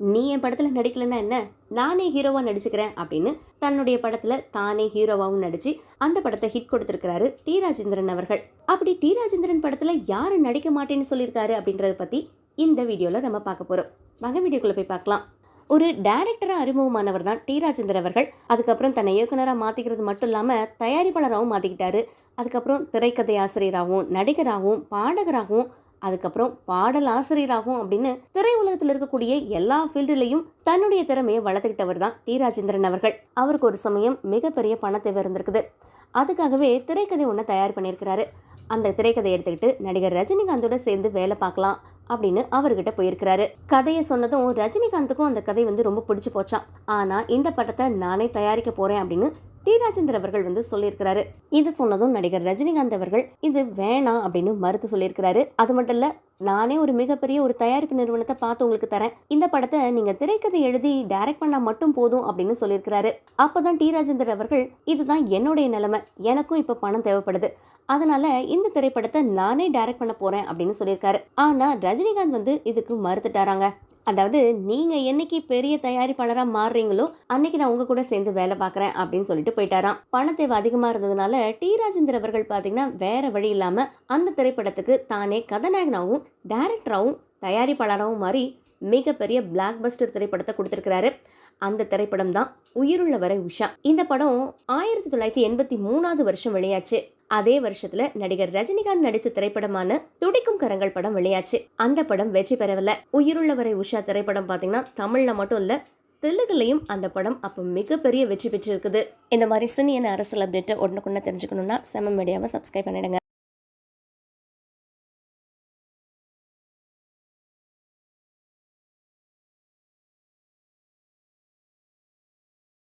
நீ என் படத்தில் நடிக்கலைன்னா என்ன? நானே ஹீரோவாக நடிச்சுக்கிறேன் அப்படின்னு தன்னுடைய படத்தில் தானே ஹீரோவாகவும் நடித்து அந்த படத்தை ஹிட் கொடுத்துருக்கிறாரு டி ராஜேந்திரன் அவர்கள். அப்படி டி ராஜேந்திரன் படத்தில் யார் நடிக்க மாட்டேன்னு சொல்லியிருக்காரு அப்படின்றத பற்றி இந்த வீடியோவில் நம்ம பார்க்க போகிறோம் வாங்க வீடியோக்குள்ளே போய் பார்க்கலாம். ஒரு டேரக்டராக அறிமுகமானவர் தான் டி ராஜேந்தர் அவர்கள். அதுக்கப்புறம் தன்னை இயக்குனராக மாற்றிக்கிறது மட்டும் இல்லாமல் தயாரிப்பாளராகவும் மாற்றிக்கிட்டாரு அதுக்கப்புறம் திரைக்கதை ஆசிரியராகவும் நடிகராகவும் பாடகராகவும் அதுக்கப்புறம் பாடல் ஆசிரியராகவும் அப்படின்னு திரையுலகத்தில் இருக்கக்கூடிய எல்லா ஃபீல்டுலையும் தன்னுடைய திறமையை வளர்த்துக்கிட்டவர் தான் டி. ராஜேந்திரன் அவர்கள். அவருக்கு ஒரு சமயம் மிகப்பெரிய பண தேவை இருந்திருக்குது அதுக்காகவே திரைக்கதை ஒன்று தயார் பண்ணியிருக்கிறாரு. அந்த திரைக்கதை எடுத்துக்கிட்டு நடிகர் ரஜினிகாந்தோட சேர்ந்து வேலை பார்க்கலாம் அப்படின்னு அவர்கிட்ட போயிருக்கிறாரு. கதையை சொன்னதும் ரஜினிகாந்துக்கும் அந்த கதை வந்து ரொம்ப பிடிச்சு போச்சான் ஆனால் இந்த படத்தை நானே தயாரிக்க போகிறேன் அப்படின்னு டி ராஜேந்தர் அவர்கள் வந்து சொல்லியிருக்கிறாரு. இது சொன்னதும் நடிகர் ரஜினிகாந்த் அவர்கள் இது வேணாம் அப்படின்னு மறுத்து சொல்லியிருக்கிறாரு. அது மட்டும் இல்ல நானே ஒரு மிகப்பெரிய ஒரு தயாரிப்பு நிறுவனத்தை பார்த்து உங்களுக்கு தரேன். இந்த படத்தை நீங்க திரைக்கதை எழுதி டைரக்ட் பண்ணா மட்டும் போதும் அப்படின்னு சொல்லியிருக்கிறாரு. அப்பதான் டி ராஜேந்தர் அவர்கள் இதுதான் என்னுடைய நிலைமை எனக்கும் இப்ப பணம் தேவைப்படுது. அதனால இந்த திரைப்படத்தை நானே டைரக்ட் பண்ண போறேன் அப்படின்னு சொல்லியிருக்காரு. ஆனா ரஜினிகாந்த் வந்து இதுக்கு மறுத்துட்டாராங்க. அதாவது நீங்க என்னைக்கு பெரிய தயாரிப்பாளரா மாறுறீங்களோ அன்னைக்கு நான் உங்க கூட சேர்ந்து வேலை பார்க்கறேன் அப்படின்னு சொல்லிட்டு போயிட்டாராம். பண தேவை அதிகமா இருந்ததுனால டி. ராஜேந்தர் அவர்கள் பாத்தீங்கன்னா வேற வழி இல்லாம அந்த திரைப்படத்துக்கு தானே கதாநாயகனாகவும் டைரக்டராகவும் தயாரிப்பாளராகவும் மாறி மிகப்பெரிய பிளாக் பஸ்டர் திரைப்படத்தை கொடுத்துருக்கிறாரு. அந்த திரைப்படம் தான் உயிருள்ள வரை உஷா. இந்த படம் ஆயிரத்தி தொள்ளாயிரத்தி எண்பத்தி மூணாவது வருஷம் வெளியாச்சு. அதே வருஷத்துல நடிகர் ரஜினிகாந்த் நடிச்ச திரைப்படமான துடிக்கும் கரங்கள் படம் வெளியாச்சு. அந்த படம் வெற்றி பெறவில்லை. உயிருள்ள வரை உஷா திரைப்படம் பாத்தீங்கன்னா தமிழ்ல மட்டும் இல்ல தெலுங்குலையும் அந்த படம் அப்போ மிகப்பெரிய வெற்றி பெற்றிருக்குது. இந்த மாதிரி சினியன் அரசியல் அப்டேட்டை உடனுக்குன்னு தெரிஞ்சுக்கணும்னா செம மீடியாவை சப்ஸ்கிரைப் பண்ணிடுங்க.